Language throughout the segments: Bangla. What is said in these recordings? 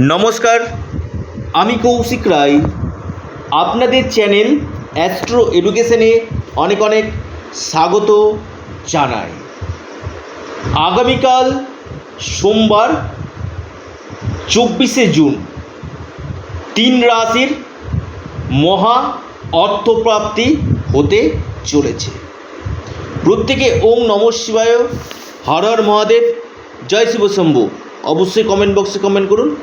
নমস্কার, আমি কৌশিক রায়। আপনাদের চ্যানেল অ্যাস্ট্রো এডুকেশনে অনেক অনেক স্বাগত জানাই। আগামীকাল সোমবার, চব্বিশে জুন, তিন রাশির মহা অর্থপ্রাপ্তি হতে চলেছে। প্রত্যেকে ওম নম শিবায়। হর হর মহাদেব। জয় শিব শম্ভু। অবশ্যই কমেন্ট বক্সে কমেন্ট করুন।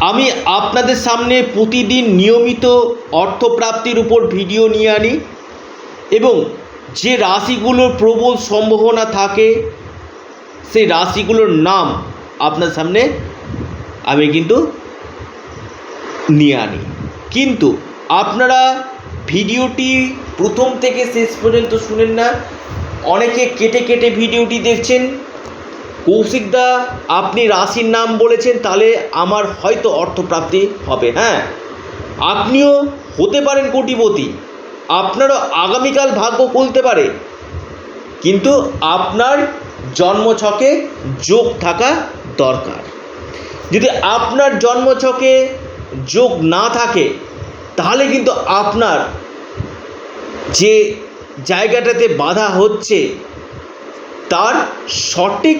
আমি আপনাদের সামনে প্রতিদিন নিয়মিত অর্থপ্রাপ্তির উপর ভিডিও নিয়ে আনি এবং যে রাশিগুলোর প্রবল সম্ভাবনা থাকে, সেই রাশিগুলোর নাম আপনার সামনে আমি কিন্তু নিয়ে আনি। কিন্তু আপনারা ভিডিওটি প্রথম থেকে শেষ পর্যন্ত শুনেন না। অনেকে কেটে কেটে ভিডিওটি দেখছেন। কৌশিকদা, আপনি রাশির নাম বলেছেন, তাহলে আমার হয়তো অর্থপ্রাপ্তি হবে হ্যাঁ? আপনিও হতে পারেন কোটিপতি, আপনারও আগামীকাল ভাগ্য খুলতে পারে, কিন্তু আপনার জন্মছকে যোগ থাকা দরকার। যদি আপনার জন্মছকে যোগ না থাকে, তাহলে কিন্তু আপনার যে জায়গাটাতে বাধা হচ্ছে, তার সঠিক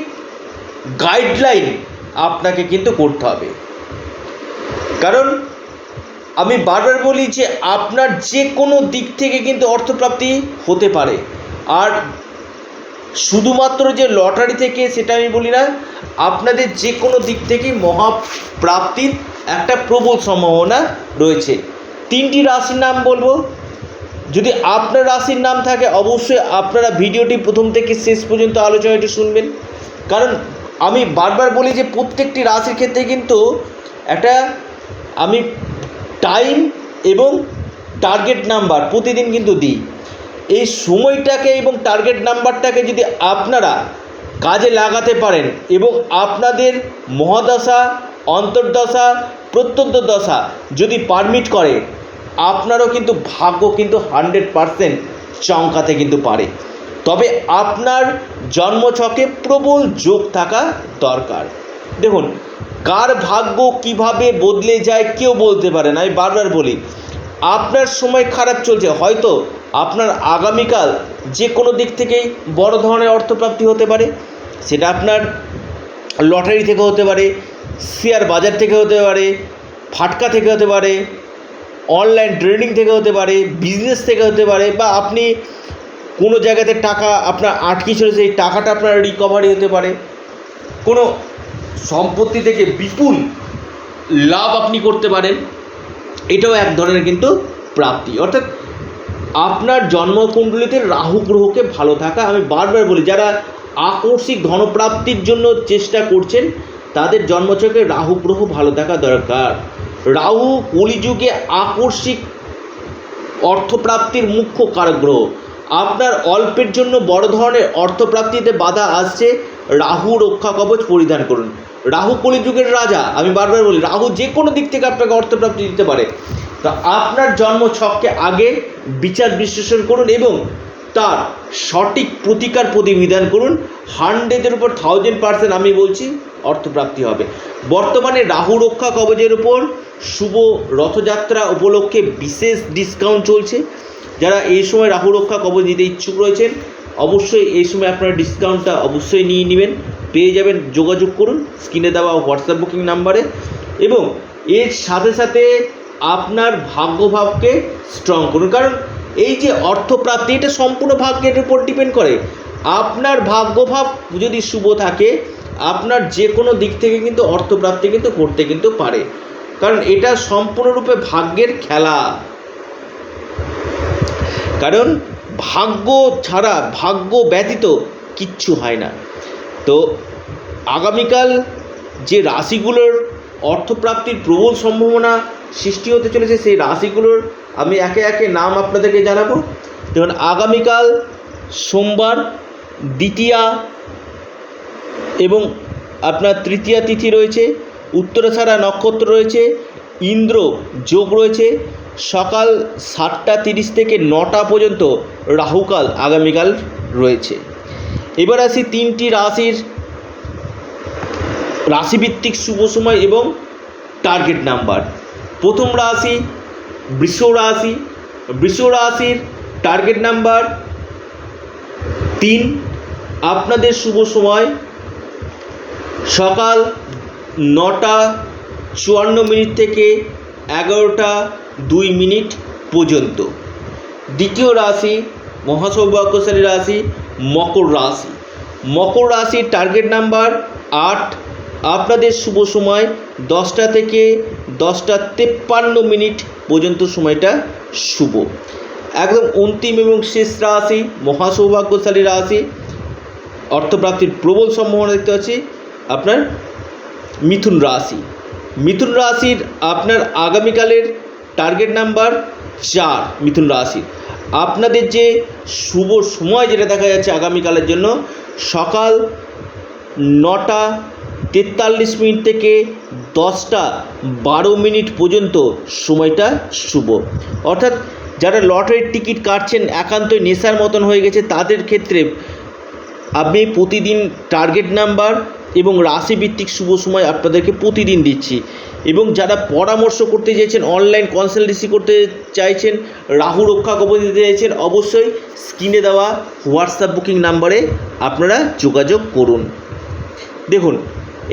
গাইডলাইন আপনাকে কিন্তু করতে হবে। কারণ আমি বারবার বলি যে আপনার যে কোনো দিক থেকে কিন্তু অর্থপ্রাপ্তি হতে পারে। আর শুধুমাত্র যে লটারি থেকে সেটা আমি বলি না, আপনাদের যে কোনো দিক থেকেই মহাপ্রাপ্তির একটা প্রবল সম্ভাবনা রয়েছে। তিনটি রাশির নাম বলব। যদি আপনার রাশির নাম থাকে, অবশ্যই আপনারা ভিডিওটি প্রথম থেকে শেষ পর্যন্ত আলোচনাটি শুনবেন। কারণ আমি বারবার বলি যে প্রত্যেকটি রাশির ক্ষেত্রে কিন্তু একটা আমি টাইম এবং টার্গেট নাম্বার প্রতিদিন কিন্তু দিই। এই সময়টাকে এবং টার্গেট নাম্বারটাকে যদি আপনারা কাজে লাগাতে পারেন এবং আপনাদের মহাদশা, অন্তর্দশা প্রত্যন্ত দশা যদি পারমিট করে, আপনারও কিন্তু ভাগ্য কিন্তু হান্ড্রেড পারসেন্ট চমকাতে কিন্তু পারে। তবে আপনার জন্মছকে প্রবল যোগ থাকা দরকার। দেখুন, কার ভাগ্য কীভাবে বদলে যায় কেউ বলতে পারে না, আমি বারবার বলি, আপনার সময় খারাপ চলছে, হয়তো আপনার আগামীকাল যে কোনো দিক থেকেই বড় ধরনের অর্থপ্রাপ্তি হতে পারে, সেটা আপনার লটারি থেকে হতে পারে, শেয়ার বাজার থেকে হতে পারে, ফাটকা থেকে হতে পারে, অনলাইন ট্রেডিং থেকে হতে পারে, বিজনেস থেকে হতে পারে, বা আপনি কোনো জায়গাতে টাকা আপনার আটকে ছিল সেই টাকাটা আপনার রিকভারি হতে পারে। কোনো সম্পত্তি থেকে বিপুল লাভ আপনি করতে পারেন। এটাও এক ধরনের কিন্তু প্রাপ্তি। অর্থাৎ আপনার জন্মকুণ্ডলিতে রাহু গ্রহকে ভালো থাকা, আমি বারবার বলি, যারা আকস্মিক ধনপ্রাপ্তির জন্য চেষ্টা করছেন, তাদের জন্মচকে রাহু গ্রহ ভালো থাকা দরকার। রাহু কলিযুগে আকস্মিক অর্থপ্রাপ্তির মুখ্য কারক গ্রহ। আপনার অল্পের জন্য বড় ধরনের অর্থপ্রাপ্তিতে বাধা আসছে। রাহু রক্ষা কবচ পরিধান করুন। রাহু কলিযুগের রাজা, আমি বারবার বলি, রাহু যে কোনো দিক থেকে আপনাকে অর্থপ্রাপ্তি দিতে পারে। তা আপনার জন্ম ছককে আগে বিচার বিশ্লেষণ করুন এবং তার সঠিক প্রতিকার প্রতিবিধান করুন। হান্ড্রেডের উপর থাউজেন্ড পার্সেন্ট আমি বলছি, অর্থপ্রাপ্তি হবে। বর্তমানে রাহু রক্ষা কবচের উপর শুভ রথযাত্রা উপলক্ষে বিশেষ ডিসকাউন্ট চলছে। যারা এই সময় রাহু রক্ষা কবচ নিতে ইচ্ছুক রয়েছেন, অবশ্যই এই সময় আপনারা ডিসকাউন্টটা অবশ্যই নিয়ে নেবেন। পেয়ে যাবেন, যোগাযোগ করুন, স্ক্রিনে দেওয়া হোয়াটসঅ্যাপ বুকিং নাম্বারে এবং এর সাথে সাথে আপনার ভাগ্যভাবকে স্ট্রং করুন। কারণ এই যে অর্থপ্রাপ্তি, এটা সম্পূর্ণ ভাগ্যের উপর ডিপেন্ড করে। আপনার ভাগ্যভাব যদি শুভ থাকে, আপনার যে কোনো দিক থেকে কিন্তু অর্থপ্রাপ্তি কিন্তু করতে কিন্তু পারে। কারণ এটা সম্পূর্ণরূপে ভাগ্যের খেলা। কারণ ভাগ্য ছাড়া, ভাগ্য ব্যতীত কিচ্ছু হয় না। তো আগামীকাল যে রাশিগুলোর অর্থপ্রাপ্তির প্রবল সম্ভাবনা সৃষ্টি হতে চলেছে, সেই রাশিগুলোর আমি একে একে নাম আপনাদেরকে জানাব। যেমন আগামীকাল সোমবার, দ্বিতীয়া এবং আপনার তৃতীয়া তিথি রয়েছে উত্তরাছাড়া নক্ষত্র রয়েছে, ইন্দ্র যোগ রয়েছে সকাল সাতটা তিরিশ থেকে নটা পর্যন্ত রাহুকাল আগামীকাল রয়েছে। এবার আসি তিনটি রাশির রাশিভিত্তিক শুভ সময় এবং টার্গেট নাম্বার প্রথম রাশি বৃষ রাশি। বৃষ রাশির টার্গেট নাম্বার তিন। আপনাদের শুভ সময় সকাল নটা চুয়ান্ন মিনিট থেকে এগারোটা দুই মিনিট পর্যন্ত। দ্বিতীয় রাশি মহাসৌভাগ্যশালী রাশি, মকর রাশি। মকর রাশির টার্গেট নাম্বার আট। আপনাদের শুভ সময় দশটা থেকে দশটা তেপ্পান্ন মিনিট পর্যন্ত সময়টা শুভ। একদম অন্তিম এবং শেষ রাশি মহাসৌভাগ্যশালী রাশি। অর্থপ্রাপ্তির প্রবল সম্ভাবনা দেখতে পাচ্ছি আপনার মিথুন রাশি। মিথুন রাশির আপনার আগামীকালের টার্গেট নাম্বার চার, মিথুন রাশির আপনাদের যে শুভ সময় যেটা দেখা যাচ্ছে আগামীকালের জন্য, সকাল নটা তেতাল্লিশ মিনিট থেকে দশটা বারো মিনিট পর্যন্ত সময়টা শুভ। অর্থাৎ যারা লটারির টিকিট কাটছেন, একান্তই নেশার মতন হয়ে গেছে, তাদের ক্ষেত্রে আমি প্রতিদিন টার্গেট নাম্বার এবং রাশিভিত্তিক শুভ সময় আপনাদেরকে প্রতিদিন দিচ্ছি। এবং যারা পরামর্শ করতে চাইছেন অনলাইন কনসালটেন্সি করতে চাইছেন, রাহু রক্ষা কবচ দিতে চাইছেন, অবশ্যই স্ক্রিনে দেওয়া হোয়াটসঅ্যাপ বুকিং নাম্বারে আপনারা যোগাযোগ করুন। দেখুন,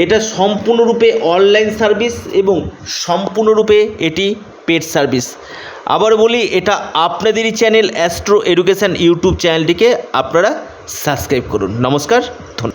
এটা সম্পূর্ণরূপে অনলাইন সার্ভিস এবং সম্পূর্ণরূপে এটি পেড সার্ভিস আবার বলি, এটা আপনাদেরই চ্যানেল অ্যাস্ট্রো এডুকেশান ইউটিউব চ্যানেলটিকে আপনারা সাবস্ক্রাইব করুন। নমস্কার, ধন্যবাদ।